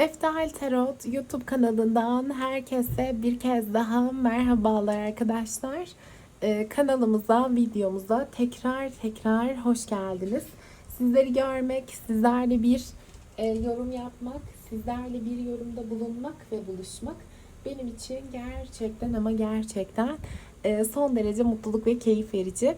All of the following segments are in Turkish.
Eftihal Tarot YouTube kanalından herkese bir kez daha merhabalar arkadaşlar. Ee, kanalımıza, videomuza tekrar tekrar hoş geldiniz. Sizleri görmek, sizlerle bir e, yorum yapmak, sizlerle bir yorumda bulunmak ve buluşmak benim için gerçekten ama gerçekten e, son derece mutluluk ve keyif verici.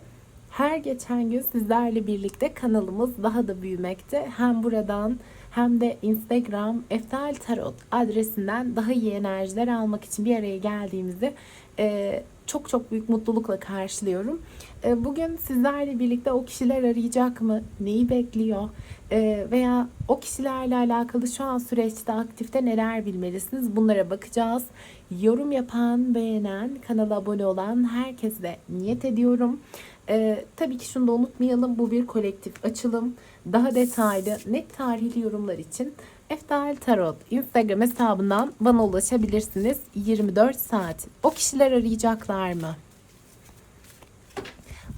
Her geçen gün sizlerle birlikte kanalımız daha da büyümekte. Hem buradan hem de Instagram Eftal Tarot adresinden daha iyi enerjiler almak için bir araya geldiğimizde e, çok çok büyük mutlulukla karşılıyorum. E, bugün sizlerle birlikte o kişiler arayacak mı? Neyi bekliyor? E, veya o kişilerle alakalı şu an süreçte aktifte neler bilmelisiniz? Bunlara bakacağız. Yorum yapan, beğenen, kanala abone olan herkese niyet ediyorum. Ee, tabii ki şunu da unutmayalım. Bu bir kolektif açılım. Daha detaylı, net tarihli yorumlar için Eftal Tarot Instagram hesabından bana ulaşabilirsiniz. 24 saat. O kişiler arayacaklar mı?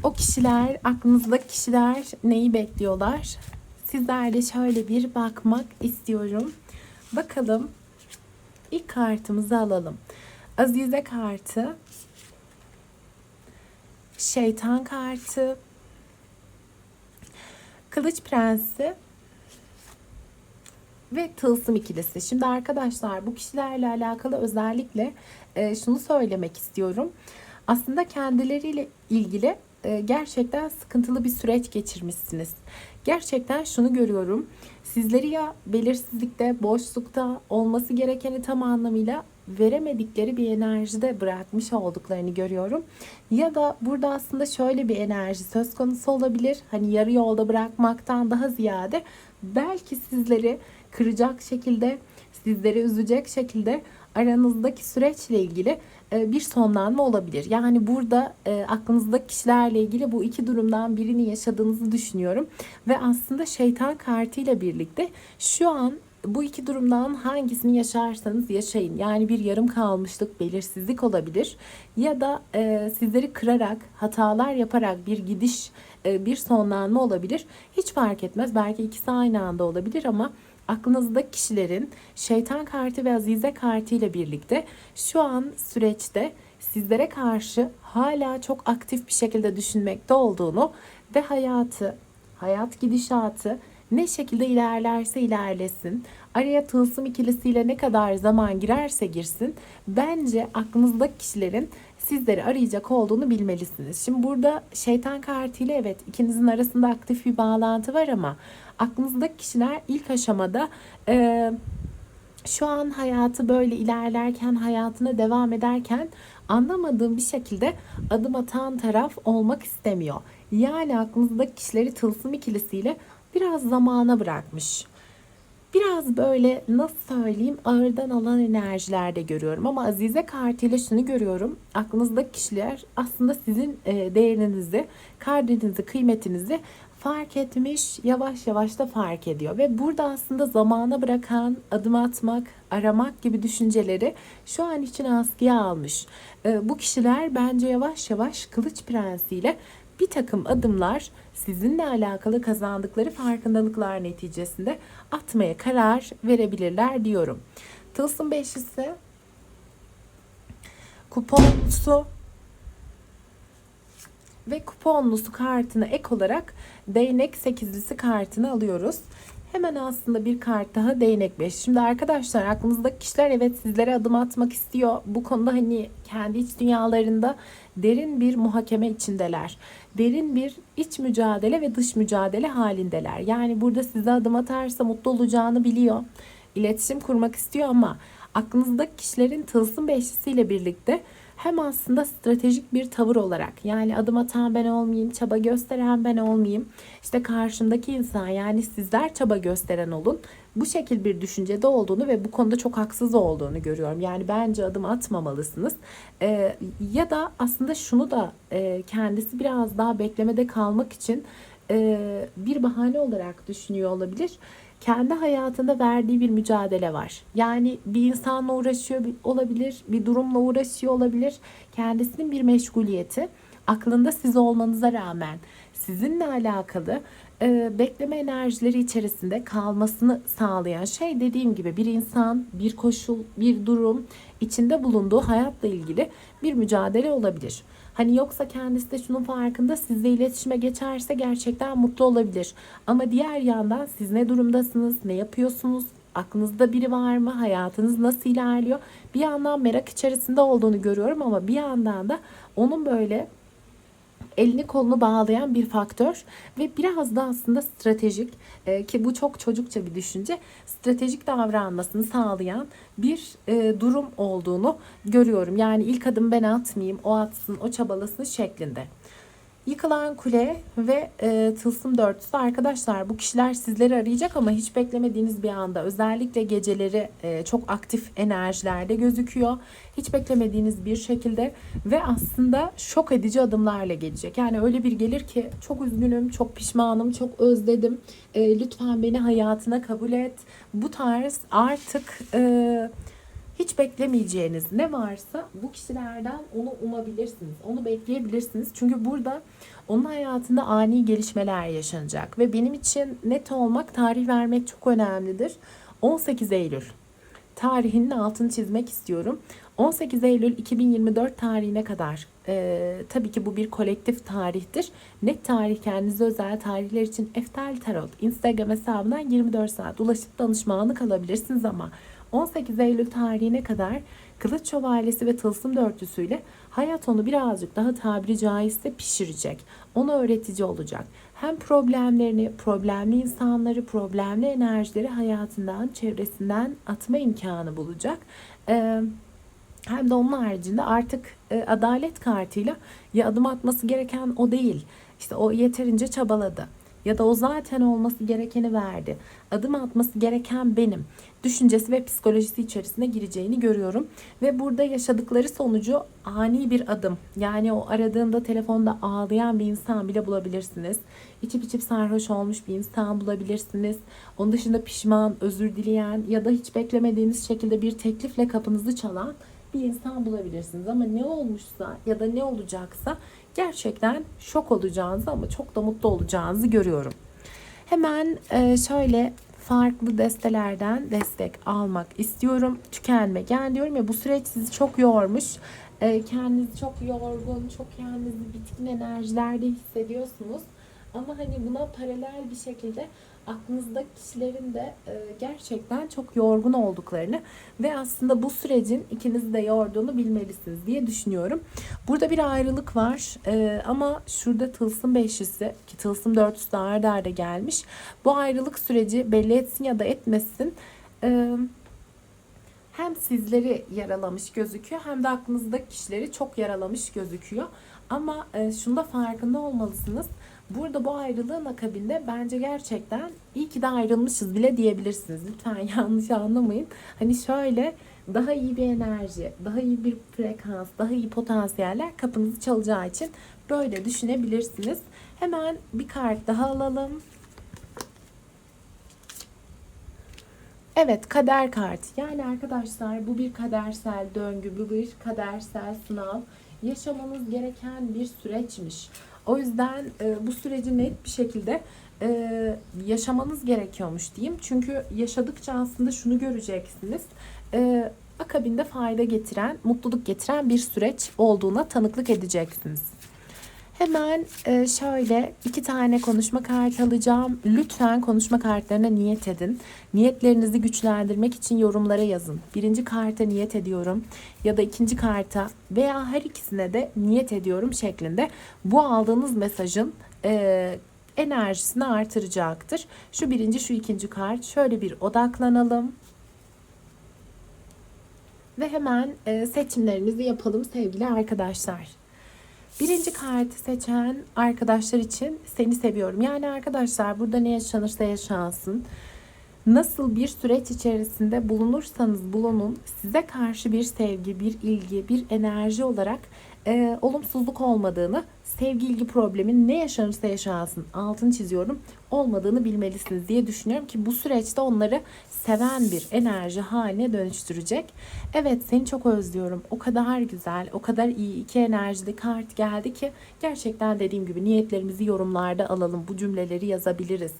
O kişiler, aklınızdaki kişiler neyi bekliyorlar? Sizlerle şöyle bir bakmak istiyorum. Bakalım. İlk kartımızı alalım. Azize kartı şeytan kartı, kılıç prensi ve tılsım ikilisi. Şimdi arkadaşlar bu kişilerle alakalı özellikle e, şunu söylemek istiyorum. Aslında kendileriyle ilgili e, gerçekten sıkıntılı bir süreç geçirmişsiniz. Gerçekten şunu görüyorum. Sizleri ya belirsizlikte, boşlukta olması gerekeni tam anlamıyla veremedikleri bir enerjide bırakmış olduklarını görüyorum. Ya da burada aslında şöyle bir enerji söz konusu olabilir. Hani yarı yolda bırakmaktan daha ziyade belki sizleri kıracak şekilde, sizleri üzecek şekilde aranızdaki süreçle ilgili e, bir sonlanma olabilir. Yani burada e, aklınızdaki kişilerle ilgili bu iki durumdan birini yaşadığınızı düşünüyorum. Ve aslında şeytan kartıyla birlikte şu an bu iki durumdan hangisini yaşarsanız yaşayın. Yani bir yarım kalmışlık, belirsizlik olabilir ya da e, sizleri kırarak, hatalar yaparak bir gidiş, e, bir sonlanma olabilir. Hiç fark etmez. Belki ikisi aynı anda olabilir ama aklınızdaki kişilerin şeytan kartı ve azize kartı ile birlikte şu an süreçte sizlere karşı hala çok aktif bir şekilde düşünmekte olduğunu ve hayatı, hayat gidişatı ne şekilde ilerlerse ilerlesin, araya tılsım ikilisiyle ne kadar zaman girerse girsin, bence aklınızdaki kişilerin sizleri arayacak olduğunu bilmelisiniz. Şimdi burada şeytan kartıyla evet ikinizin arasında aktif bir bağlantı var ama aklınızdaki kişiler ilk aşamada e, şu an hayatı böyle ilerlerken, hayatına devam ederken anlamadığım bir şekilde adım atan taraf olmak istemiyor. Yani aklınızdaki kişileri tılsım ikilisiyle biraz zamana bırakmış. Biraz böyle nasıl söyleyeyim ağırdan alan enerjilerde görüyorum ama Azize kartıyla şunu görüyorum. Aklınızdaki kişiler aslında sizin e, değerinizi, kadrinizi, kıymetinizi fark etmiş, yavaş yavaş da fark ediyor. Ve burada aslında zamana bırakan, adım atmak, aramak gibi düşünceleri şu an için askıya almış. E, bu kişiler bence yavaş yavaş Kılıç Prensi'yle bir takım adımlar sizinle alakalı kazandıkları farkındalıklar neticesinde atmaya karar verebilirler diyorum. Tılsım beşlisi kuponlusu ve kuponlusu kartına ek olarak değnek sekizlisi kartını alıyoruz. Hemen aslında bir kart daha değnek 5. Şimdi arkadaşlar aklınızdaki kişiler evet sizlere adım atmak istiyor. Bu konuda hani kendi iç dünyalarında derin bir muhakeme içindeler. Derin bir iç mücadele ve dış mücadele halindeler. Yani burada size adım atarsa mutlu olacağını biliyor. İletişim kurmak istiyor ama aklınızdaki kişilerin tılsım beşlisiyle birlikte hem aslında stratejik bir tavır olarak yani adım atan ben olmayayım, çaba gösteren ben olmayayım. İşte karşımdaki insan yani sizler çaba gösteren olun. Bu şekil bir düşüncede olduğunu ve bu konuda çok haksız olduğunu görüyorum. Yani bence adım atmamalısınız. Ee, ya da aslında şunu da e, kendisi biraz daha beklemede kalmak için bir bahane olarak düşünüyor olabilir kendi hayatında verdiği bir mücadele var. Yani bir insanla uğraşıyor olabilir, bir durumla uğraşıyor olabilir. Kendisinin bir meşguliyeti aklında siz olmanıza rağmen sizinle alakalı e, bekleme enerjileri içerisinde kalmasını sağlayan şey dediğim gibi bir insan, bir koşul, bir durum, içinde bulunduğu hayatla ilgili bir mücadele olabilir. Hani yoksa kendisi de şunun farkında sizle iletişime geçerse gerçekten mutlu olabilir. Ama diğer yandan siz ne durumdasınız, ne yapıyorsunuz, aklınızda biri var mı, hayatınız nasıl ilerliyor? Bir yandan merak içerisinde olduğunu görüyorum ama bir yandan da onun böyle elini kolunu bağlayan bir faktör ve biraz da aslında stratejik e, ki bu çok çocukça bir düşünce stratejik davranmasını sağlayan bir e, durum olduğunu görüyorum. Yani ilk adım ben atmayayım, o atsın, o çabalasın şeklinde. Yıkılan kule ve e, tılsım dörtlüsü arkadaşlar bu kişiler sizleri arayacak ama hiç beklemediğiniz bir anda özellikle geceleri e, çok aktif enerjilerde gözüküyor. Hiç beklemediğiniz bir şekilde ve aslında şok edici adımlarla gelecek. Yani öyle bir gelir ki çok üzgünüm, çok pişmanım, çok özledim. E, lütfen beni hayatına kabul et. Bu tarz artık... E, hiç beklemeyeceğiniz ne varsa bu kişilerden onu umabilirsiniz. Onu bekleyebilirsiniz. Çünkü burada onun hayatında ani gelişmeler yaşanacak. Ve benim için net olmak, tarih vermek çok önemlidir. 18 Eylül tarihinin altını çizmek istiyorum. 18 Eylül 2024 tarihine kadar e, tabii ki bu bir kolektif tarihtir. Net tarih kendinize özel tarihler için Eftel Tarot Instagram hesabından 24 saat ulaşıp danışmanlık alabilirsiniz ama 18 Eylül tarihine kadar Kılıç Şövalyesi ve Tılsım Dörtlüsüyle hayat onu birazcık daha tabiri caizse pişirecek. Ona öğretici olacak. Hem problemlerini, problemli insanları, problemli enerjileri hayatından, çevresinden atma imkanı bulacak. Ee, hem de onun haricinde artık e, adalet kartıyla ya adım atması gereken o değil. İşte o yeterince çabaladı ya da o zaten olması gerekeni verdi. Adım atması gereken benim düşüncesi ve psikolojisi içerisine gireceğini görüyorum. Ve burada yaşadıkları sonucu ani bir adım. Yani o aradığında telefonda ağlayan bir insan bile bulabilirsiniz. İçip içip sarhoş olmuş bir insan bulabilirsiniz. Onun dışında pişman, özür dileyen ya da hiç beklemediğiniz şekilde bir teklifle kapınızı çalan bir insan bulabilirsiniz. Ama ne olmuşsa ya da ne olacaksa gerçekten şok olacağınızı ama çok da mutlu olacağınızı görüyorum. Hemen e, şöyle farklı destelerden destek almak istiyorum. Tükenme gel diyorum ya bu süreç sizi çok yormuş. E, kendinizi çok yorgun, çok kendinizi bitkin enerjilerde hissediyorsunuz. Ama hani buna paralel bir şekilde aklınızdaki kişilerin de e, gerçekten çok yorgun olduklarını ve aslında bu sürecin ikinizi de yorduğunu bilmelisiniz diye düşünüyorum. Burada bir ayrılık var e, ama şurada tılsım beşlisi ki tılsım dörtlüsü de arda arda gelmiş. Bu ayrılık süreci belli etsin ya da etmesin e, hem sizleri yaralamış gözüküyor hem de aklınızdaki kişileri çok yaralamış gözüküyor. Ama e, şunda farkında olmalısınız. Burada bu ayrılığın akabinde bence gerçekten iyi ki de ayrılmışız bile diyebilirsiniz. Lütfen yanlış anlamayın. Hani şöyle daha iyi bir enerji, daha iyi bir frekans, daha iyi potansiyeller kapınızı çalacağı için böyle düşünebilirsiniz. Hemen bir kart daha alalım. Evet kader kartı. Yani arkadaşlar bu bir kadersel döngü, bu bir kadersel sınav. Yaşamanız gereken bir süreçmiş. O yüzden e, bu süreci net bir şekilde e, yaşamanız gerekiyormuş diyeyim. Çünkü yaşadıkça aslında şunu göreceksiniz. E, akabinde fayda getiren, mutluluk getiren bir süreç olduğuna tanıklık edeceksiniz. Hemen e, şöyle iki tane konuşma kartı alacağım. Lütfen konuşma kartlarına niyet edin. Niyetlerinizi güçlendirmek için yorumlara yazın. Birinci karta niyet ediyorum ya da ikinci karta veya her ikisine de niyet ediyorum şeklinde. Bu aldığınız mesajın e, enerjisini artıracaktır. Şu birinci, şu ikinci kart. Şöyle bir odaklanalım. Ve hemen e, seçimlerinizi yapalım sevgili arkadaşlar. Birinci kartı seçen arkadaşlar için seni seviyorum. Yani arkadaşlar burada ne yaşanırsa yaşansın. Nasıl bir süreç içerisinde bulunursanız bulunun size karşı bir sevgi, bir ilgi, bir enerji olarak e, olumsuzluk olmadığını sevgi ilgi problemin ne yaşanırsa yaşansın altını çiziyorum olmadığını bilmelisiniz diye düşünüyorum ki bu süreçte onları seven bir enerji haline dönüştürecek. Evet seni çok özlüyorum. O kadar güzel, o kadar iyi iki enerjili kart geldi ki gerçekten dediğim gibi niyetlerimizi yorumlarda alalım. Bu cümleleri yazabiliriz.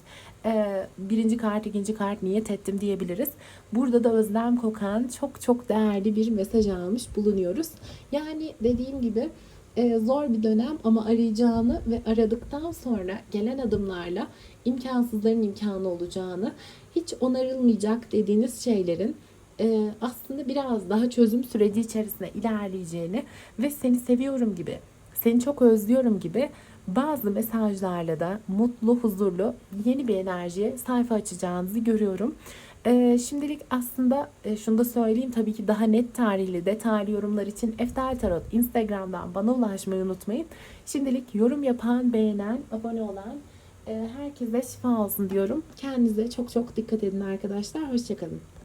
Ee, birinci kart, ikinci kart niyet ettim diyebiliriz. Burada da özlem kokan çok çok değerli bir mesaj almış bulunuyoruz. Yani dediğim gibi e, zor bir dönem ama arayacağını ve aradıktan sonra gelen adımlarla imkansızların imkanı olacağını, hiç onarılmayacak dediğiniz şeylerin e, aslında biraz daha çözüm süreci içerisinde ilerleyeceğini ve seni seviyorum gibi, seni çok özlüyorum gibi bazı mesajlarla da mutlu, huzurlu yeni bir enerjiye sayfa açacağınızı görüyorum. Ee, şimdilik aslında e, şunu da söyleyeyim tabii ki daha net tarihli detaylı yorumlar için Eftel Tarot Instagram'dan bana ulaşmayı unutmayın. Şimdilik yorum yapan, beğenen, abone olan e, herkese şifa olsun diyorum. Kendinize çok çok dikkat edin arkadaşlar. Hoşçakalın.